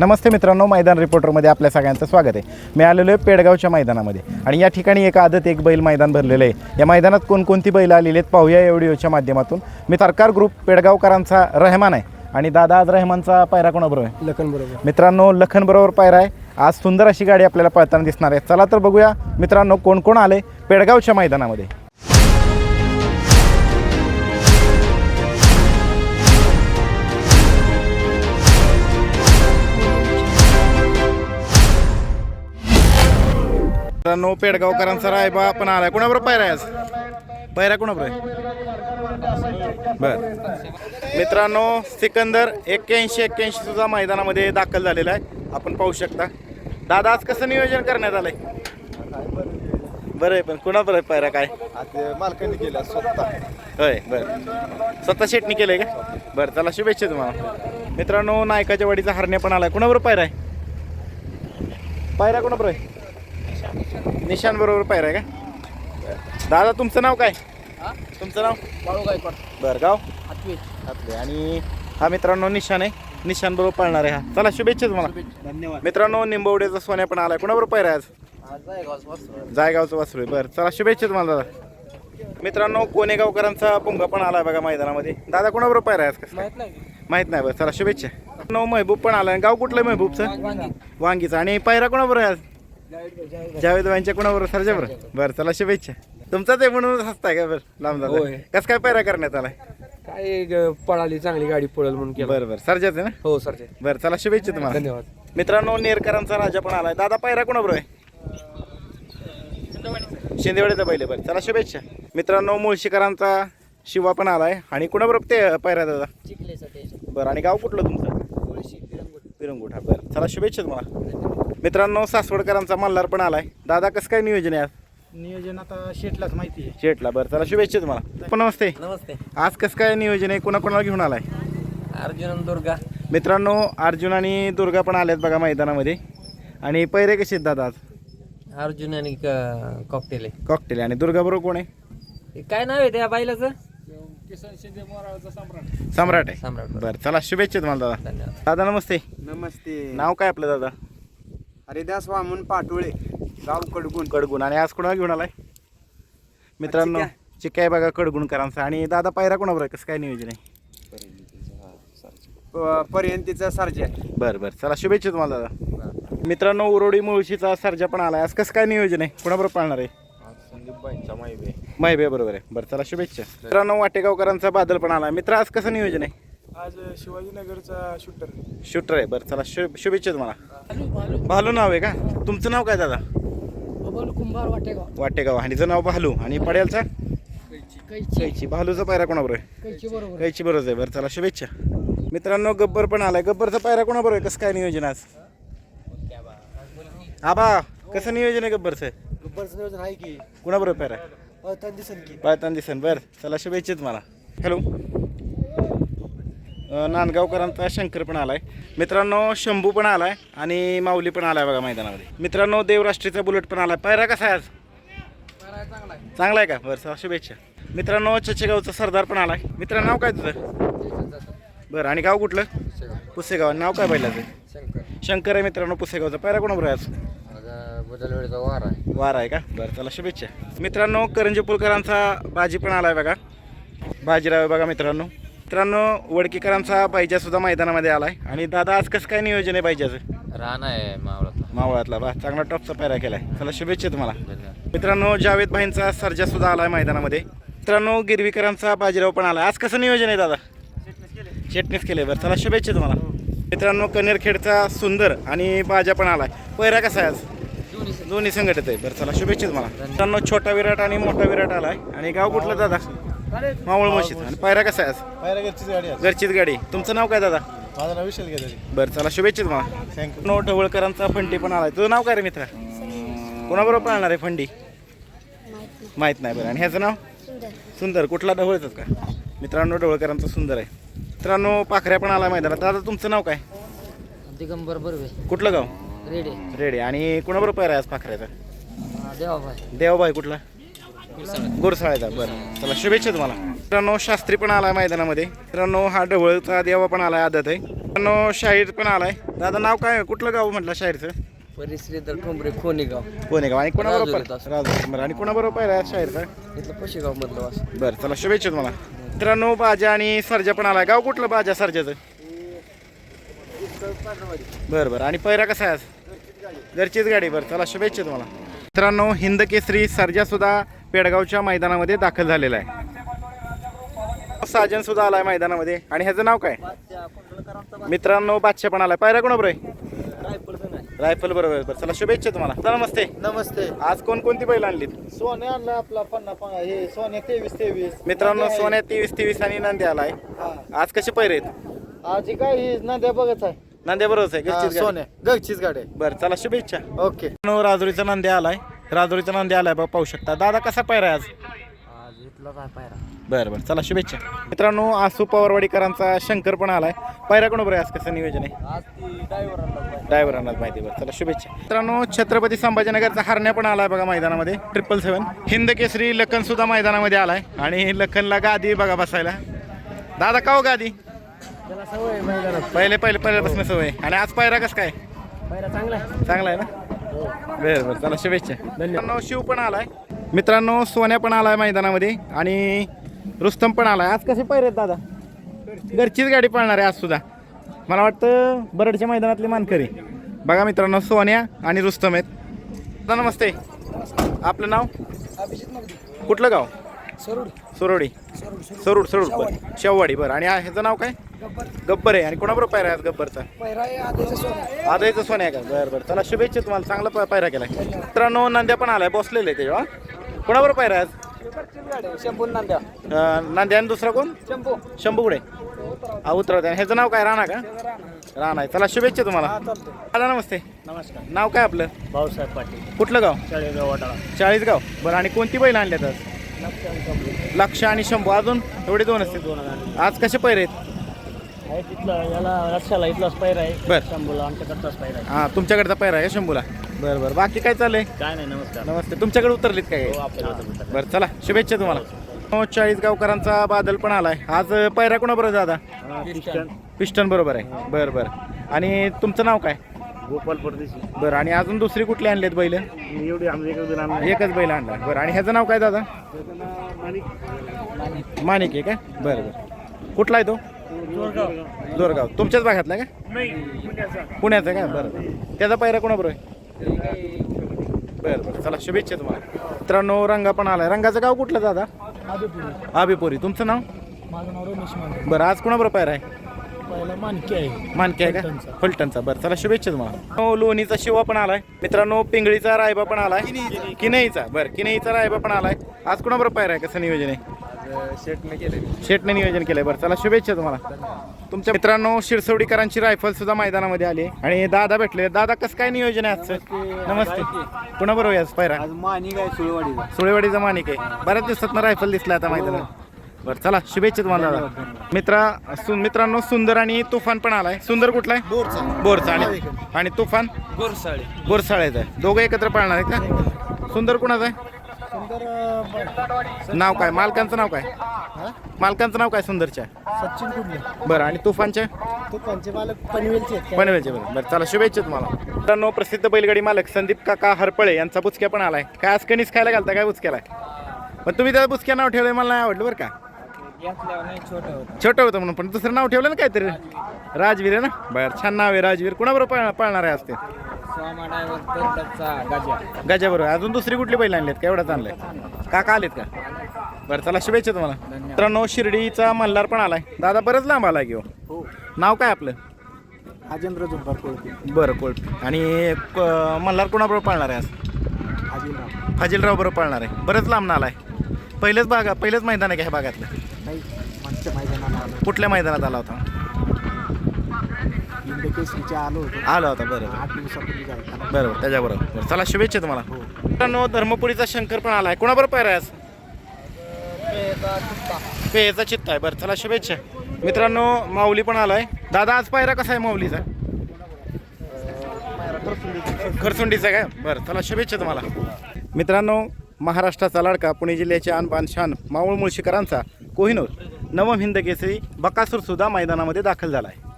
नमस्ते मित्रांनो मैदान रिपोर्टरमध्ये आपल्या सगळ्यांचं स्वागत आहे. मी आलेलो आहे पेडगावच्या मैदानामध्ये आणि या ठिकाणी एक आदत एक बैल मैदान भरलेलं आहे. या मैदानात कोणकोणती बैल आलेली आहेत पाहूया या व्हिडिओच्या माध्यमातून. मी सरकार ग्रुप पेडगावकरांचा रहमान आहे आणि दादा आज रहमानचा पायरा कोणाबरोबर आहे? लखन बरोबर. मित्रांनो लखन बरोबर पायरा आहे. आज सुंदर अशी गाडी आपल्याला पळताना दिसणार आहे. चला तर बघूया मित्रांनो कोण कोण आले पेडगावच्या मैदानामध्ये. मित्रांनो पेडगावकरांचा रायबा पण आलाय. कोणाबरोबर पायरा आहे आज? पायरा कोणाबरोबर आहे? बर. मित्रांनो सिकंदर एक्क्याऐंशी एक्क्याऐंशी सुद्धा मैदानामध्ये दाखल झालेला आहे. आपण पाहू शकता. दादा आज कसं नियोजन करण्यात आलंय? बरं आहे पण कुणाबरोबर आहे पायरा काय? मालकांनी केला स्वतः. होय बरं. स्वतः शेटणी केलंय का? बरं चला शुभेच्छा तुम्हाला. मित्रांनो नायकाच्या वाडीचा हरण्या पण आलाय. कुणाबरोबर पायरा आहे? पायरा कोणाबरोबर आहे? निशान बरोबर पायरा आहे का? बरं. दादा तुमचं नाव काय? तुमचं नाव? बाळू गायकवाड. बरं गाव? हातवे. आणि हा मित्रांनो निशान आहे. निशान बरोबर पाळणार आहे हा. चला शुभेच्छा तुम्हाला. धन्यवाद. मित्रांनो निंबवड्याचा सोन्या पण आलाय. कोणाबरोबर पायरा आहे आज? जायगावचं वासरू आहे. बरं चला शुभेच्छा तुम्हाला दादा. मित्रांनो कोणेगावकरांचा पुंगा पण आलाय बघा मैदानामध्ये. दादा कोणाबरोबर पायरा आहे आज कसं माहीत नाही. माहीत नाही बरं चला शुभेच्छा. नऊ महबूब पण आलाय. गाव कुठलं आहे महबूबचं? वांगीचं. आणि पायरा कोणाबरोबर आहे आज? जावेद वांच्या कोणाबरोबर सरजा बरं बरं चला शुभेच्छा. तुमचाच आहे म्हणून हसताय का बरं लांब होय. दादा कसं काय पायरा करण्यात आलाय? काय ग- पळाली चांगली गाडी पळल म्हणून केलं. बरं बरं. सरजाच आहे ना? हो सर बरं चला शुभेच्छा तुम्हाला. धन्यवाद. मित्रांनो नेरकरांचा राजा पण आलाय. दादा पायरा कोणाबरोबर आहे? शिंदेवाडीचा पहिले बरं. चला शुभेच्छा. मित्रांनो मुळशीकरांचा शिवा पण आलाय. आणि कुणाबरोबर ते पायरा दादा? बरं आणि गाव कुठलं तुमचं? पिरंगुठा बरं. चला शुभेच्छा तुम्हाला. मित्रांनो सासवडकरांचा मल्हार पण आलाय. दादा कसं काय नियोजन आहे आज? नियोजन आता शेटलाच माहिती आहे. शेटला. बरं चला शुभेच्छा तुम्हाला. पण नमस्ते. नमस्ते. आज कसं काय नियोजन आहे? कोणाकोणाला घेऊन आलाय? अर्जुन दुर्गा. मित्रांनो अर्जुन आणि दुर्गा पण आल्यात बघा मैदानामध्ये. आणि पैरे कसे आहेत दादा आज? अर्जुन आणि कॉकटेल आहे. कॉकटेल आणि दुर्गा बरोबर कोण आहे? हे काय नाव आहे त्या बायलाचं सम्राट. आहे. सम्राट. बरं चला शुभेच्छा तुम्हाला दादा. धन्यवाद. दादा नमस्ते. नमस्ते. नाव काय आपलं दादा? हरिदास वामन पाटोळे गाव कडगुण. कडगुण. आणि आज कोणाला घेऊन आलाय? मित्रांनो आहे बघा कडगुणकरांचा. आणि दादा पायरा कोणाबरोबर आहे? कसं काय नियोजन आहे? प- पर्यंतीचा सर्जा बरं बरं. चला शुभेच्छा तुम्हाला दादा. मित्रांनो उरोडी मुळशीचा सर्जा पण आलाय. आज कसं काय नियोजन आहे? कोणाबरोबर पाळणार आहे? माहिबे बरोबर आहे. बरं चला शुभेच्छा. मित्रांनो वाटेगावकरांचा बादल पण आला मित्र आज कसं नियोजन आहे? आज शिवाजीनगरचा शूटर शूटर आहे. बरं चला शु शुभेच्छा तुम्हाला. भालू नाव आहे का? तुमचं नाव काय दादा? कुंभार वाटेगाव. वाटेगाव. हानीचं नाव भालू. आणि पडेलचा? कैची. कैची. भालूचा पायरा कोणाबरोबर आहे? कैची बरोबर कैची बरोबर आहे. बरं चला शुभेच्छा. मित्रांनो गब्बर पण आलाय. गब्बरचा पायरा कोणाबरोबर आहे? कसं काय नियोजन आज? आबा कसं नियोजन आहे गब्बरचं? गब्बरचं नियोजन आहे की. कोणाबरोबर पायरा? पळताना दिसन की. पायतान दिसन. बरं चला शुभेच्छा तुम्हाला. हॅलो नांदगावकरांचा शंकर पण आलाय. मित्रांनो शंभू पण आलाय आणि माऊली पण आलाय बघा मैदानामध्ये. मित्रांनो देवराष्ट्रीचा बुलेट पण आलाय. पायरा कसा आहे आज? चांगला आहे का? बरं चला शुभेच्छा. मित्रांनो चचेगावचा सरदार पण आलाय. मित्रांनो नाव काय तुझं? बरं आणि गाव कुठलं? पुसेगाव. नाव काय बैलाचं? शंकर. शंकर आहे मित्रांनो पुसेगावचा. पायरा कोणाबरोबर आहे आज? वार आहे. वार आहे का? बरं चला शुभेच्छा. मित्रांनो करंजीपूरकरांचा बाजी पण आलाय बघा. बाजीराव आहे बघा मित्रांनो. मित्रांनो वडकीकरांचा बायजा सुद्धा मैदानामध्ये आलाय. आणि दादा आज कसं काय नियोजन आहे बायजाचं रान आहे मावळातला. मावळातला बा. चांगला टॉपचा पायरा केलाय. चला शुभेच्छा तुम्हाला. धन्यवाद. मित्रांनो जावेद भाईंचा सर्जा सुद्धा आलाय मैदानामध्ये. मित्रांनो गिरवीकरांचा बाजीराव पण आलाय. आज कसं नियोजन आहे दादा? शेटणीच केले बरं. चला शुभेच्छा तुम्हाला. मित्रांनो कनेरखेडचा सुंदर आणि बाजा पण आलाय. पैरा कसा आहे आज? दोन्ही संघटित आहे. बरं चला शुभेच्छा तुम्हाला. मित्रांनो छोटा विराट आणि मोठा विराट आलाय. आणि गाव कुठलं दादा? मावळ मशीद. आणि पायरा कसा आहे आज पायरा घरचीच गाडी आहे. घरचीच गाडी. तुमचं नाव काय दादा? माझं नाव विशाल गेले बरं चला शुभेच्छा तुम्हाला. थँक्यू नो ढवळकरांचा फंडी पण आलाय. तुझं नाव काय रे मित्रा? कोणाबरोबर पाळणार आहे फंडी? माहीत नाही बरं. आणि ह्याचं नाव? सुंदर. कुठला ढवळतात का? मित्रांनो ढवळकरांचा सुंदर आहे. मित्रांनो पाखऱ्या पण आला मैदानात. दादा तुमचं नाव काय? दिगंबर बर्वे. कुठलं गाव? रेडे. रेडे. आणि कुणाबरोबर पायरा आहे आज पाखऱ्याचा? देवाभाई. देवबाई कुठला? गुरसाळ्याचा बरं. चला शुभेच्छा तुम्हाला. मित्रांनो शास्त्री पण आलाय मैदानामध्ये. मित्रांनो हा ढवळचा देवा पण आलाय आदत आहे. मित्रांनो शाहीर पण आलाय. दादा नाव काय? कुठलं गाव म्हटलं शाहीरचं? परिश्रीधर ठोंबरे खोनेगाव कोण आहे गाव आणि कोणाबरोबर? राजुरी बरं. आणि कोणाबरोबर पाहिला शाहीरचा इथलं पशेगाव मधलं वास. बरं चला शुभेच्छा तुम्हाला. मित्रांनो बाजा आणि सर्जा पण आलाय. गाव कुठलं बाजा सर्जाचं? बरं बरं. आणि पैरा कसा आहे आज? घरचीच गाडी. बरं चला शुभेच्छा तुम्हाला. मित्रांनो हिंद केसरी सर्जा सुद्धा पेडगावच्या मैदानामध्ये दाखल झालेला आहे. साजन सुद्धा आलाय मैदानामध्ये. आणि ह्याचं नाव काय? मित्रांनो बादशाह पण आलाय पायरा कोणाबरोबर आहे? रायफल बरोबर बरं चला शुभेच्छा तुम्हाला. चला नमस्ते. नमस्ते. आज कोणकोणती बैल आणलीत? सोने आणलं आपला पन्ना हे सोने तेवीस तेवीस. मित्रांनो सोन्या तेवीस तेवीस आणि नंदी आलाय. आज कसे पैरे आहेत? आज काय नद्या बघत आहे. नंद्या बरोबर आहे घरचीच गाडी. गगचीच गाडी. बरं चला शुभेच्छा. ओके. मित्रांनो, राजुरीचा नंदी आलाय. राजुरीचा नंदी आलाय बघ पाहू शकता. दादा कसा आहे आज? आज इथला काय पायरा? बरं बरं चला शुभेच्छा. मित्रांनो आसू पवारवाडीकरांचा शंकर पण आलाय. पैरा कोणाबरोबर आहे आज कसं नियोजन आहे? ड्रायव्हरांनाच माहिती बरं चला शुभेच्छा. मित्रांनो छत्रपती संभाजीनगरचा हरण्या पण आलाय बघा मैदानामध्ये. ट्रिपल सेवन हिंद केसरी लखन सुद्धा मैदानामध्ये आलाय. आणि लखनला गादी बघा बसायला. दादा का हो गादी? त्याला सवय मैदानात. पहिले पहिले पहिल्यापासून सवय आणि आज पायरा कसं काय? पहिला चांगला आहे. चांगला आहे ना? बरं बरं. चला शुभेच्छा. मित्रांनो शिव पण आलाय. मित्रांनो सोन्या पण आलाय मैदानामध्ये. आणि रुस्तम पण आलाय. आज कसे पायरे आहेत दादा? घरचीच गाडी पळणार आहे आज सुद्धा. मला वाटतं बरडच्या मैदानातले मानकरी. बघा मित्रांनो सोन्या आणि रुस्तम आहेत. दादा नमस्ते. आपलं नाव? कुठलं गाव? सरुड. सुरोडी. सरुड सरुड. बरं. शेववाडी. बरं. आणि ह्याचं नाव काय? गब्बर. आहे. आणि कोणाबरोबर पायरा आहे आज गब्बरचा? सोनं आदायचं सोन्या. आहे का? बरं बरं. चला शुभेच्छा तुम्हाला. चांगला प- पायरा केलाय. मित्रांनो नंद्या पण आलाय. बसलेले त्याच्यावर कोणाबरोबर पायरा आहे शंभू नांद्या. अं, नांद्या आणि दुसरा कोण? शंभू. शंभू कुठे? हा उतरवते. आणि ह्याचं नाव काय? राणा का? राणा. आहे. चला शुभेच्छा तुम्हाला. दादा नमस्ते. नमस्कार. नाव काय आपलं? भाऊसाहेब पाटील. कुठलं गाव? चाळीसगाव वाटाळा चाळीस गाव बरं आणि कोणती बैल आणल्यात आज? लक्ष आणि शंभू. अजून एवढे दोन असतील. दोन आज कसे पैरे आहेत? आहे तिथलं याला रक्षाला इथलाच पैर आहे. बर. शंभूला आमच्याकडचाच पैर आहे. हां तुमच्याकडचा पैरा आहे शंभूला. बरं बरं. बाकी काय चाललंय? काय नाही नमस्कार. नमस्ते. तुमच्याकडे उतरलीत काय? हो, आपल्याला उतरलीत. बरं चला. शुभेच्छा तुम्हाला. हो, चाळीस गावकरांचा बादल पण आलाय. आज पैरा कोणाबरोबर दादा? पिस्टन बरोबर आहे. बरं बरं. आणि तुमचं नाव काय? गोपाल परदेशी. बरं आणि अजून दुसरी कुठली आणलीत बैल? एवढी आमच्या इकडे नाम एकच बैल आणला. बरं आणि ह्याचं नाव काय दादा? माणिक. आहे का? बरं बरं. कुठला आहे तो? दोरगाव तुमच्याच भागातला का? पुण्याचा. का? बरं त्याचा पैरा कोणाबरोबर आहे? बरं बरं. चला शुभेच्छा तुम्हाला. मित्रांनो रंगा पण आलाय. रंगाचं गाव कुठलं दादा? आबेपुरी तुमचं नाव? माझं नाव रमेश मान बरं आज कोणाबरोबर पैरा आहे? मानकी आहे. मानके आहे का? फलटणचा. बरं चला शुभेच्छा तुम्हाला. हो लोणीचा शिवा पण आलाय. मित्रांनो पिंगळीचा रायबा पण आलाय. किनईचा. बरं किनईचा रायबा पण आलाय. आज कोणाबरोबर पायरा आहे कसं नियोजन आहे शेटने केले शेटने नियोजन केलंय. बरं चला शुभेच्छा तुम्हाला. तुमच्या मित्रांनो शिरसवडीकरांची रायफल सुद्धा मैदानामध्ये आली आहे. आणि दादा भेटले. दादा कसं काय नियोजन आहे आजचं? नमस्ते. कोणाबरोबर आहे आज पायरा? आज मानी काय सुळवाडीचा. सुळेवाडीचा मानिक आहे. बऱ्याच दिवसात रायफल दिसला आता मैदानात. बरं चला शुभेच्छा तुम्हाला दादा. मित्रा सु मित्रांनो सुंदर आणि तुफान पण आलाय. सुंदर कुठला आहे? बोरचा. बोरचा आणि आणि तुफान? गोरसाळे बोरसाळ्याचा आहे. दोघं एकत्र पाळणार आहेत का? सुंदर कुणाचं आहे? नाव काय? मालकांचं नाव काय? मालकांचं नाव काय सुंदरच्या? सचिन कुठले? बरं आणि तुफानच्या? तू मालक पनवेलचे आहेत. पनवेलचे बरं. बरं चला शुभेच्छा तुम्हाला. मित्रांनो प्रसिद्ध बैलगाडी मालक संदीप काका हरपळे यांचा बुचक्या पण आलाय. काय आज कणीस खायला घालता काय बुचक्याला? पण तुम्ही त्या बुचक्या नाव ठेवलंय मला नाही आवडलं बरं का. छोटं होतं. म्हणून पण दुसरं नाव ठेवलं ना काहीतरी? राजवीर आहे ना? बरं छान नाव आहे राजवीर. कुणाबरोबर पाळ पाळणार आहे असते गजाबरोबर. अजून दुसरी कुठली बैल आणलीत का? एवढाच आणलंय. काका आलेत का? बरं चला शुभेच्छा तुम्हाला. मित्रांनो शिर्डीचा मल्हार पण आलाय. दादा बरंच लांब आलाय घेऊ हो. नाव काय आपलं? अजेंद्र जुंबार कोळपे. बरं कोल्ड आणि मल्हार कोणाबरोबर पाळणार आहे आज? फाजिलराव. बरोबर पाळणार आहे. बरंच लांब आलाय. पहिलेच भागा पहिलेच मैदान आहे का ह्या भागातलं नाही मागच्या मैदानाला आलो कुठल्या मैदानात आला होता? आलो होतो. आला होता बरं. आठ दिवसापूर्वी झाला बरोबर त्याच्याबरोबर. बरं चला शुभेच्छा तुम्हाला. मित्रांनो धर्मपुरीचा शंकर पण आलाय. कोणाबरोबर पायरा आज? पेयचा चित्त आहे. बरं चला शुभेच्छा. मित्रांनो माऊली पण आलाय. दादा आज पायरा कसा आहे माऊलीचा? खरसुंडीचा काय बरं चला शुभेच्छा तुम्हाला. मित्रांनो महाराष्ट्राचा लाडका पुणे जिल्ह्याचे आणबान शान मावळ मुळशीकरांचा कोहिनूर. नवम हिंद केसरी बकासूरसुद्धा मैदानामध्ये दाखल झाला आहे